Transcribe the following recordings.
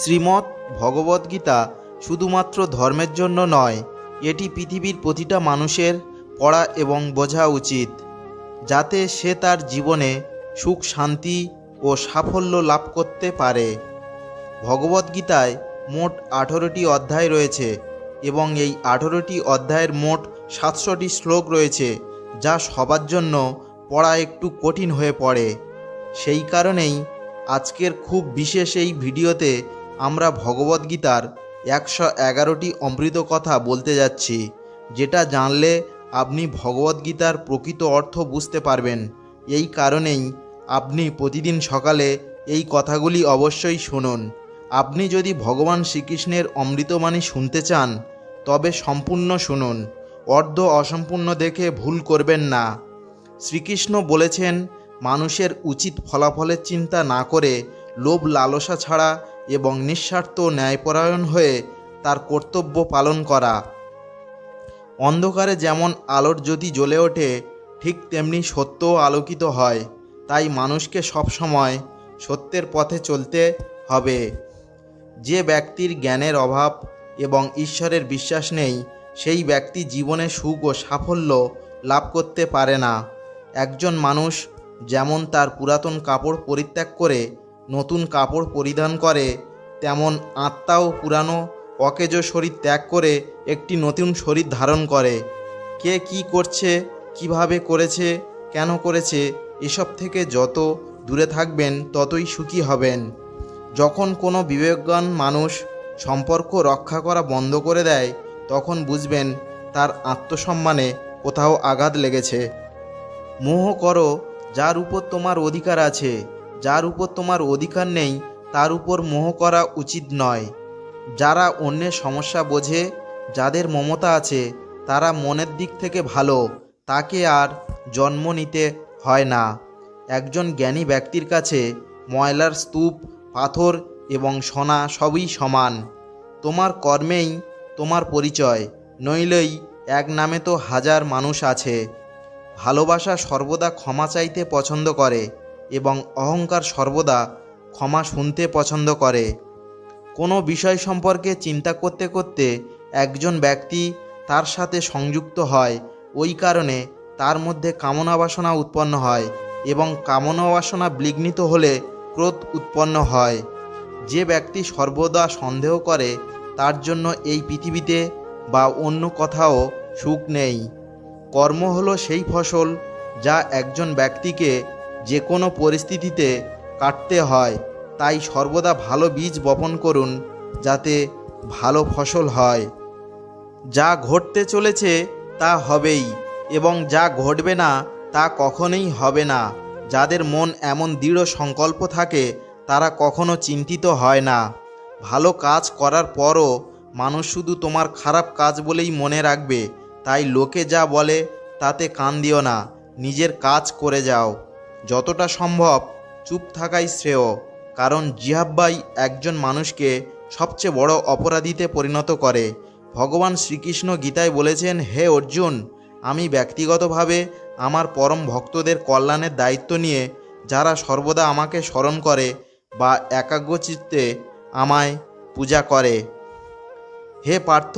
শ্রীমদ্ ভগবদ্গীতা শুধুমাত্র ধর্মের জন্য নয়, এটি পৃথিবীর প্রতিটা মানুষের পড়া এবং বোঝা উচিত, যাতে সে তার জীবনে সুখ, শান্তি ও সাফল্য লাভ করতে পারে। ভগবদ্গীতায় মোট আঠেরোটি অধ্যায় রয়েছে এবং এই আঠেরোটি অধ্যায়ের মোট সাতশোটি শ্লোক রয়েছে, যা সবার জন্য পড়া একটু কঠিন হয়ে পড়ে। সেই কারণেই আজকের খুব বিশেষ এই ভিডিওতে আমরা ভগবদ্গীতার একশো এগারোটি অমৃত কথা বলতে যাচ্ছি, যেটা জানলে আপনি ভগবদ্গীতার প্রকৃত অর্থ বুঝতে পারবেন। এই কারণেই আপনি প্রতিদিন সকালে এই কথাগুলি অবশ্যই শুনুন। আপনি যদি ভগবান শ্রীকৃষ্ণের অমৃতবাণী শুনতে চান, তবে সম্পূর্ণ শুনুন। অর্ধ অসম্পূর্ণ দেখে ভুল করবেন না। শ্রীকৃষ্ণ বলেছেন, মানুষের উচিত ফলাফলের চিন্তা না করে লোভ লালসা ছাড়া এবং নিঃস্বার্থ ন্যায়পরায়ণ হয়ে তার কর্তব্য পালন করা। অন্ধকারে যেমন আলোর জ্যোতি জ্বলে ওঠে, ঠিক তেমনি সত্যও আলোকিত হয়। তাই মানুষকে সবসময় সত্যের পথে চলতে হবে। যে ব্যক্তির জ্ঞানের অভাব এবং ঈশ্বরের বিশ্বাস নেই, সেই ব্যক্তি জীবনে সুখ ও সাফল্য লাভ করতে পারে না। একজন মানুষ যেমন তার পুরাতন কাপড় পরিত্যাগ করে নতুন কাপড় পরিধান করে, তেমন আত্মাও পুরানো অকেজ শরীর ত্যাগ করে একটি নতুন শরীর ধারণ করে। কে কি করছে, কীভাবে করেছে, কেন করেছে, এসব থেকে যত দূরে থাকবেন, ততই সুখী হবেন। যখন কোনো বিবেকবান মানুষ সম্পর্ক রক্ষা করা বন্ধ করে দেয়, তখন বুঝবেন তার আত্মসম্মানে কোথাও আঘাত লেগেছে। মোহ করো, যার উপর তোমার অধিকার আছে। যার উপর তোমার অধিকার নেই, তার উপর মোহ করা উচিত নয়। যারা অন্যের সমস্যা বোঝে, যাদের মমতা আছে, তারা মনের দিক থেকে ভালো, তাকে আর জন্ম নিতে হয় না। একজন জ্ঞানী ব্যক্তির কাছে ময়লার স্তূপ, পাথর এবং সোনা সবই সমান। তোমার কর্মেই তোমার পরিচয়, নইলেই এক নামে তো হাজার মানুষ আছে। ভালোবাসা সর্বদা ক্ষমা চাইতে পছন্দ করে। এবং অহংকার সর্বদা ক্ষমা শুনতে পছন্দ করে। কোনো বিষয় সম্পর্কে চিন্তা করতে করতে একজন ব্যক্তি তার সাথে সংযুক্ত হয়, ওই কারণে তার মধ্যে কামনা বাসনা উৎপন্ন হয় এবং কামনা বাসনা বিঘ্নিত হলে ক্রোধ উৎপন্ন হয়। যে ব্যক্তি সর্বদা সন্দেহ করে, তার জন্য এই পৃথিবীতে বা অন্য কোথাও সুখ নেই। কর্ম হলো সেই ফসল যা একজন ব্যক্তিকে যে কোনো পরিস্থিতিতে কাটতে হয়, তাই সর্বদা ভালো বীজ বপন করুন, যাতে ভালো ফসল হয়। যা ঘটতে চলেছে তা হবেই, এবং যা ঘটবে না তা কখনোই হবে না। যাদের মন এমন দৃঢ় সংকল্প থাকে, তারা কখনো চিন্তিত হয় না। ভালো কাজ করার পরও মানুষ শুধু তোমার খারাপ কাজ বলেই মনে রাখবে, তাই লোকে যা বলে তাতে কান দিও না, নিজের কাজ করে যাও। যতটা সম্ভব চুপ থাকাই শ্রেয়, কারণ জিহাব্বাই একজন মানুষকে সবচেয়ে বড় অপরাধীতে পরিণত করে। ভগবান শ্রীকৃষ্ণ গীতায় বলেছেন, হে অর্জুন, আমি ব্যক্তিগতভাবে আমার পরম ভক্তদের কল্যাণের দায়িত্ব নিয়ে, যারা সর্বদা আমাকে স্মরণ করে বা একাগ্রচিত্তে আমায় পূজা করে। হে পার্থ,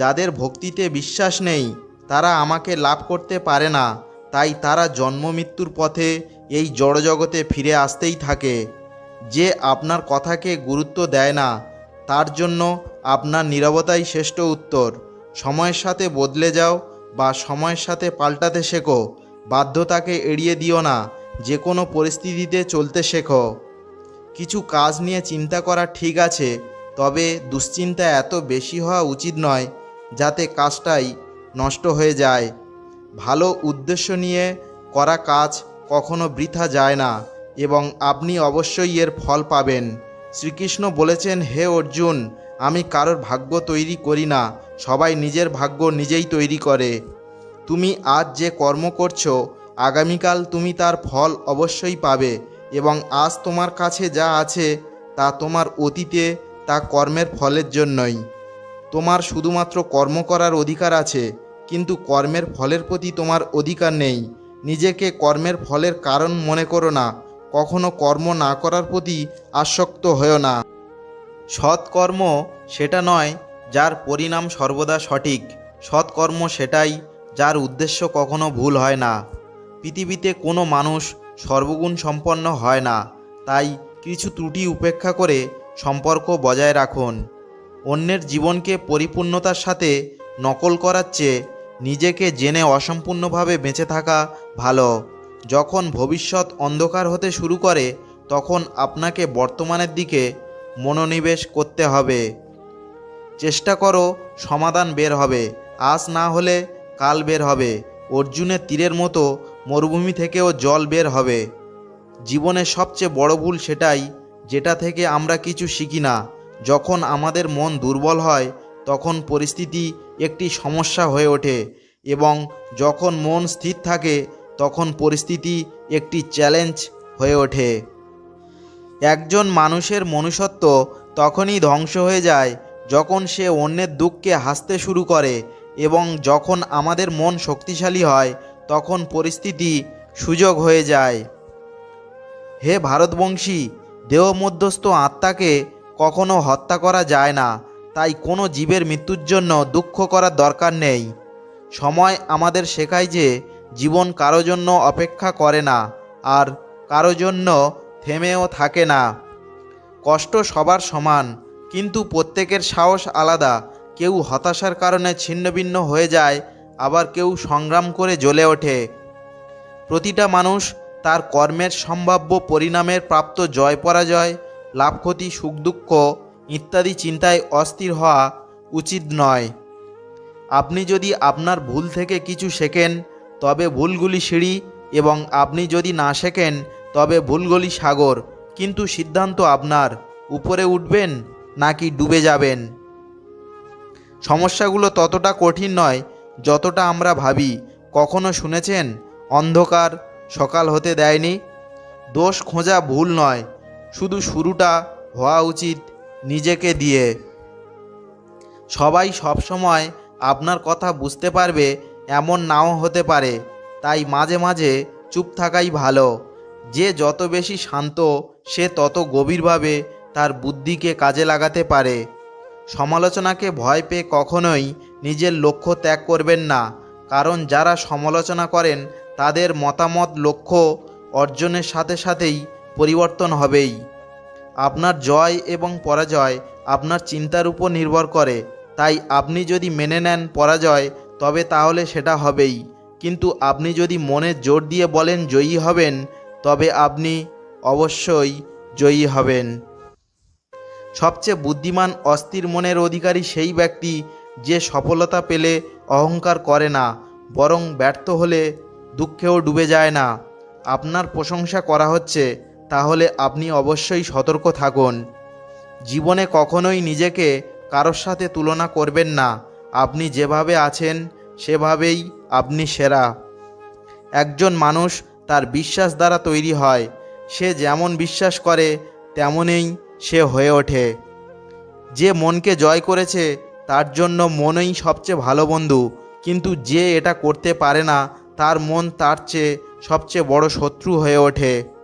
যাদের ভক্তিতে বিশ্বাস নেই, তারা আমাকে লাভ করতে পারে না, তাই তারা জন্ম মৃত্যুর পথে এই জড়জগতে ফিরে আসতেই থাকে। যে আপনার কথাকে গুরুত্ব দেয় না, তার জন্য আপনার নীরবতাই শ্রেষ্ঠ উত্তর। সময়ের সাথে বদলে যাও বা সময়ের সাথে পাল্টাতে শেখো। বাধ্যতাকে এড়িয়ে দিও না যে কোনো পরিস্থিতিতে চলতে শেখো। কিছু কাজ নিয়ে চিন্তা করা ঠিক আছে, তবে দুশ্চিন্তা এত বেশি হওয়া উচিত নয়, যাতে কাজটাই নষ্ট হয়ে যায়। ভালো উদ্দেশ্য নিয়ে করা কাজ কখনো বৃথা যায় না এবং আপনি অবশ্যই এর ফল পাবেন। শ্রীকৃষ্ণ বলেছেন, হে অর্জুন, আমি কারোর ভাগ্য তৈরি করি না, সবাই নিজের ভাগ্য নিজেই তৈরি করে। তুমি আজ যে কর্ম করছ, আগামীকাল তুমি তার ফল অবশ্যই পাবে এবং আজ তোমার কাছে যা আছে তা তোমার অতীতে, তা কর্মের ফলের জন্যই। তোমার শুধুমাত্র কর্ম করার অধিকার আছে, কিন্তু কর্মের ফলের প্রতি তোমার অধিকার নেই। নিজেকে কর্মের ফলের কারণ মনে করো না, কখনো কর্ম না করার প্রতি আসক্ত হয়েও না। সৎকর্ম সেটা নয় যার পরিণাম সর্বদা সঠিক, সৎকর্ম সেটাই যার উদ্দেশ্য কখনো ভুল হয় না। পৃথিবীতে কোনো মানুষ সর্বগুণ সম্পন্ন হয় না, তাই কিছু ত্রুটি উপেক্ষা করে সম্পর্ক বজায় রাখুন। অন্যের জীবনকে পরিপূর্ণতার সাথে নকল করার চেয়ে নিজেকে জেনে অসম্পূর্ণভাবে বেঁচে থাকা ভালো। যখন ভবিষ্যৎ অন্ধকার হতে শুরু করে, তখন আপনাকে বর্তমানের দিকে মনোনিবেশ করতে হবে। চেষ্টা করো, সমাধান বের হবে। আজ না হলে কাল বের হবে। অর্জুনের তীরের মতো মরুভূমি থেকেও জল বের হবে। জীবনের সবচেয়ে বড় ভুল সেটাই, যেটা থেকে আমরা কিছু শিখি না। যখন আমাদের মন দুর্বল হয় তখন পরিস্থিতি একটি সমস্যা হয়ে ওঠে এবং যখন মন স্থির থাকে, তখন পরিস্থিতি একটি চ্যালেঞ্জ হয়ে ওঠে। একজন মানুষের মনুষ্যত্ব তখনই ধ্বংস হয়ে যায় যখন সে অন্যের দুঃখকে হাসতে শুরু করে এবং যখন আমাদের মন শক্তিশালী হয়, তখন পরিস্থিতি সুযোগ হয়ে যায়। হে ভারতবংশী দেহ মধ্যস্থ আত্মাকে কখনো হত্যা করা যায় না। তাই কোনো জীবের মৃত্যুর জন্য দুঃখ করার দরকার নেই। সময় আমাদের শেখায় যে জীবন কারও জন্য অপেক্ষা করে না, আর কারও জন্য থেমেও থাকে না। কষ্ট সবার সমান, কিন্তু প্রত্যেকের সাহস আলাদা। কেউ হতাশার কারণে ছিন্নভিন্ন হয়ে যায়, আবার কেউ সংগ্রাম করে জ্বলে ওঠে। প্রতিটা মানুষ তার কর্মের সম্ভাব্য পরিণামের প্রাপ্ত জয় পরাজয় লাভ ক্ষতি সুখ দুঃখ ইত্যাদি চিন্তায় অস্থির হওয়া উচিত নয়। আপনি যদি আপনার ভুল থেকে কিছু শেখেন, তবে ভুলগুলি সিঁড়ি এবং আপনি যদি না শেখেন, তবে ভুলগুলি সাগর। কিন্তু সিদ্ধান্ত আপনার। উপরে উঠবেন নাকি ডুবে যাবেন? সমস্যাগুলো ততটা কঠিন নয় যতটা আমরা ভাবি। কখনো শুনেছেন, অন্ধকার সকাল হতে দেয়নি? দোষ খোঁজা ভুল নয়। শুধু শুরুটা হওয়া উচিত নিজেকে দিয়ে। সবাই সবসময় আপনার কথা বুঝতে পারবে, এমন নাও হতে পারে। তাই মাঝে মাঝে চুপ থাকাই ভালো। যে যত বেশি শান্ত, সে তত গভীরভাবে তার বুদ্ধিকে কাজে লাগাতে পারে। সমালোচনাকে ভয় পেয়ে কখনোই নিজের লক্ষ্য ত্যাগ করবেন না। কারণ যারা সমালোচনা করেন, তাদের মতামত, লক্ষ্য অর্জনের সাথে সাথেই পরিবর্তন হবেই। আপনার জয় এবং পরাজয় আপনার চিন্তার উপর নির্ভর করে। তাই আপনি যদি মেনে নেন পরাজয়, তবে তাহলে সেটা হবেই। কিন্তু আপনি যদি মনে জোর দিয়ে বলেন জয়ী হবেন, তবে আপনি অবশ্যই জয়ী হবেন। সবচেয়ে বুদ্ধিমান, অস্থির মনের অধিকারী সেই ব্যক্তি যে সফলতা পেলে অহংকার করে না, বরং ব্যর্থ হলে দুঃখেও ডুবে যায় না। আপনার প্রশংসা করা হচ্ছে তাহলে আপনি অবশ্যই সতর্ক থাকুন। জীবনে কখনোই নিজেকে কারোর সাথে তুলনা করবেন না। আপনি যেভাবে আছেন, সেভাবেই আপনি সেরা। একজন মানুষ তার বিশ্বাস দ্বারা তৈরি হয়। সে যেমন বিশ্বাস করে, তেমনই সে হয়ে ওঠে। যে মনকে জয় করেছে, তার জন্য মনই সবচেয়ে ভালো বন্ধু। কিন্তু যে এটা করতে পারে না, তার মন তার চেয়ে সবচেয়ে বড় শত্রু হয়ে ওঠে।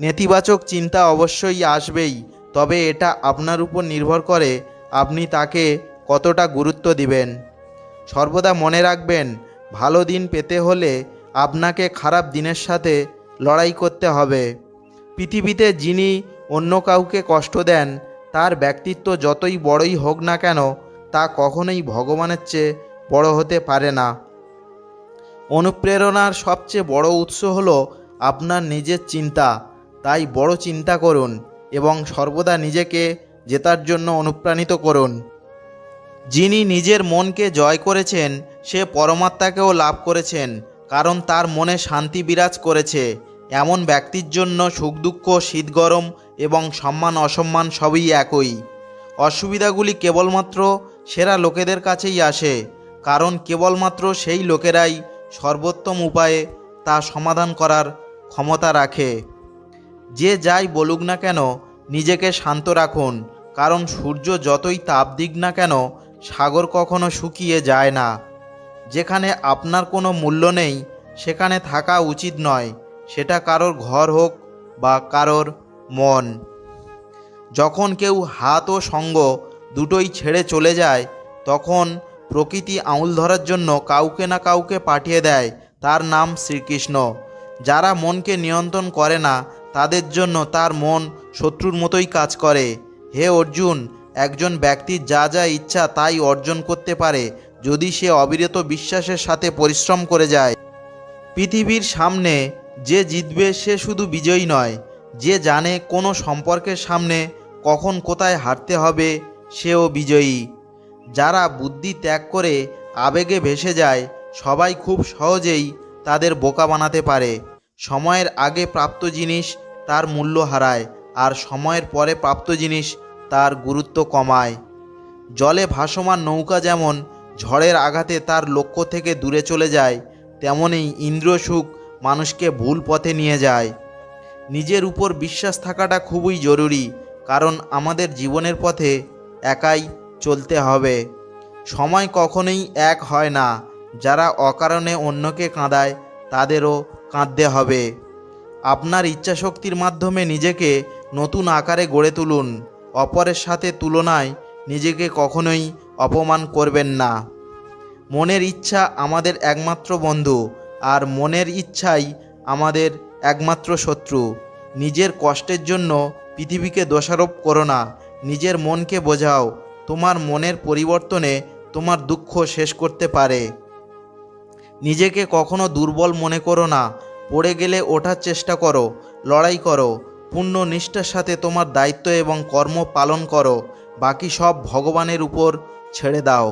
নেতিবাচক চিন্তা অবশ্যই আসবেই, তবে এটা আপনার উপর নির্ভর করে আপনি তাকে কতটা গুরুত্ব দিবেন। সর্বদা মনে রাখবেন, ভালো দিন পেতে হলে আপনাকে খারাপ দিনের সাথে লড়াই করতে হবে। পৃথিবীতে যিনি অন্য কাউকে কষ্ট দেন, তার ব্যক্তিত্ব যতই বড়ই হোক না কেন, তা কখনোই ভগবানের চেয়ে বড় হতে পারে না। অনুপ্রেরণার সবচেয়ে বড় উৎস হলো আপনার নিজের চিন্তা। তাই বড় চিন্তা করুন এবং সর্বদা নিজেকে জেতার জন্য অনুপ্রাণিত করুন। যিনি নিজের মনকে জয় করেছেন, সে পরমাত্মাকেও লাভ করেছেন, কারণ তার মনে শান্তি বিরাজ করেছে। এমন ব্যক্তির জন্য সুখ, দুঃখ, শীত, গরম এবং সম্মান, অসম্মান সবই একই। অসুবিধাগুলি কেবলমাত্র সেরা লোকেদের কাছেই আসে, কারণ কেবলমাত্র সেই লোকেরাই সর্বোত্তম উপায়ে তা সমাধান করার ক্ষমতা রাখে। যে যাই বলুক না কেন, নিজেকে শান্ত রাখুন, কারণ সূর্য যতই তাপ দিক না কেন, সাগর কখনো শুকিয়ে যায় না। যেখানে আপনার কোনো মূল্য নেই, সেখানে থাকা উচিত নয়, সেটা কারোর ঘর হোক বা কারোর মন। যখন কেউ হাত ও সঙ্গ দুটোই ছেড়ে চলে যায়, তখন প্রকৃতি আঙুল ধরার জন্য কাউকে না কাউকে পাঠিয়ে দেয়, তার নাম শ্রীকৃষ্ণ। যারা মনকে নিয়ন্ত্রণ করে না তাদের জন্য তার মন শত্রুর মতোই কাজ করে। হে অর্জুন, একজন ব্যক্তির যা যা ইচ্ছা তাই অর্জন করতে পারে, যদি সে অবিরত বিশ্বাসের সাথে পরিশ্রম করে যায়। পৃথিবীর সামনে যে জিতবে সে শুধু বিজয়ী নয়, যে জানে কোনো সম্পর্কের সামনে কখন কোথায় হারতে হবে সেও বিজয়ী। যারা বুদ্ধি ত্যাগ করে আবেগে ভেসে যায়, সবাই খুব সহজেই তাদের বোকা বানাতে পারে। সময়ের আগে প্রাপ্ত জিনিস তার মূল্য হারায়, আর সময়ের পরে প্রাপ্ত জিনিস তার গুরুত্ব কমায়। জলে ভাসমান নৌকা যেমন ঝড়ের আঘাতে তার লক্ষ্য থেকে দূরে চলে যায় তেমনই ইন্দ্রিয় সুখ মানুষকে ভুল পথে নিয়ে যায়। নিজের উপর বিশ্বাস থাকাটা খুবই জরুরি, কারণ আমাদের জীবনের পথে একাই চলতে হবে। সময় কখনোই এক হয় না, যারা অকারণে অন্যকে কাঁদায় তাদেরও কাঁদতে হবে। আপনার ইচ্ছাশক্তির মাধ্যমে নিজেকে নতুন আকারে গড়ে তুলুন। অপরের সাথে তুলনায় নিজেকে কখনোই অপমান করবেন না। মনের ইচ্ছা আমাদের একমাত্র বন্ধু, আর মনের ইচ্ছাই আমাদের একমাত্র শত্রু। নিজের কষ্টের জন্য পৃথিবীকে দোষারোপ করো না। নিজের মনকে বোঝাও, তোমার মনের পরিবর্তনে তোমার দুঃখ শেষ করতে পারে। নিজেকে কখনো দুর্বল মনে করো না। পড়ে গেলে ওঠার চেষ্টা করো, লড়াই করো, পূর্ণ নিষ্ঠার সাথে তোমার দায়িত্ব এবং কর্ম পালন করো, বাকি সব ভগবানের উপর ছেড়ে দাও।